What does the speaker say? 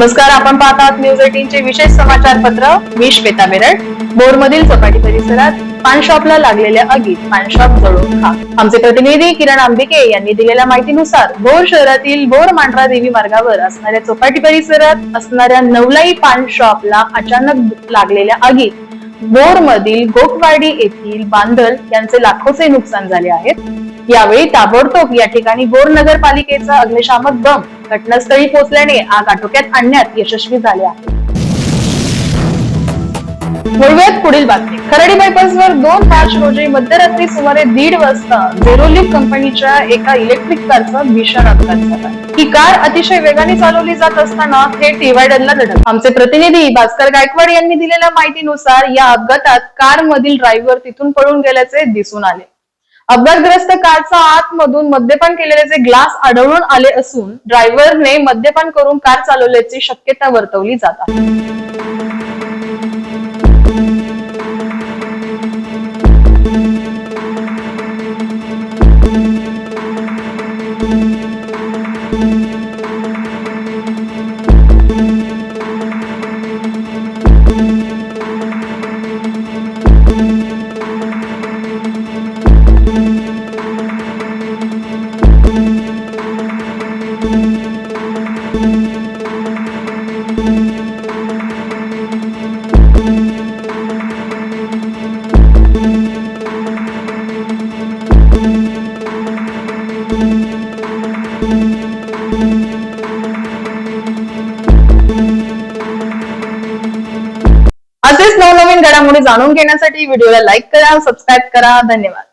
नमस्कार आपण पाहतात न्यूज एटीनचे विशेष समाचार पत्र मी श्वेता बेरड बोरमधील चौपाटी परिसरात पान शॉपला लागलेल्या आगीत पानशॉप जळून खा आमचे प्रतिनिधी किरण आंबिके यांनी दिलेल्या माहितीनुसार बोर शहरातील बोर मांढरा देवी मार्गावर असणाऱ्या चौपाटी परिसरात असणाऱ्या नवलाई पान शॉपला अचानक लागलेल्या आगीत बोर मधील गोकवाडी येथील बांधल यांचे लाखोचे नुकसान झाले आहेत यावेळी ताबडतोब या ठिकाणी बोर नगरपालिकेचा अग्निशामक दम घटनास्थळी पोहोचल्याने आग आटोक्यात आणण्यात यशस्वी झाले आहे. वळूयात पुढील बातमी. खराडी बायपासवर दोन मार्च रोजी मध्यरात्री सुमारे दीड वाजता झेरोलिक कंपनीच्या एका इलेक्ट्रिक कारचा भीषण अपघात झाला. ही कार अतिशय वेगाने चालवली जात असताना थेट डिवायडरला धडक. आमचे प्रतिनिधी भास्कर गायकवाड यांनी दिलेल्या माहितीनुसार या अपघातात कार मधील ड्रायव्हर तिथून पळून गेल्याचे दिसून आले. अपघातग्रस्त कारचा आतमधून मद्यपान केलेल्याचे ग्लास आढळून आले असून ड्रायव्हरने मद्यपान करून कार चालवल्याची शक्यता वर्तवली जात आहे. असेच नवनवीन घडामोडी जाणून घेण्यासाठी व्हिडिओला लाईक करा सबस्क्राईब करा. धन्यवाद.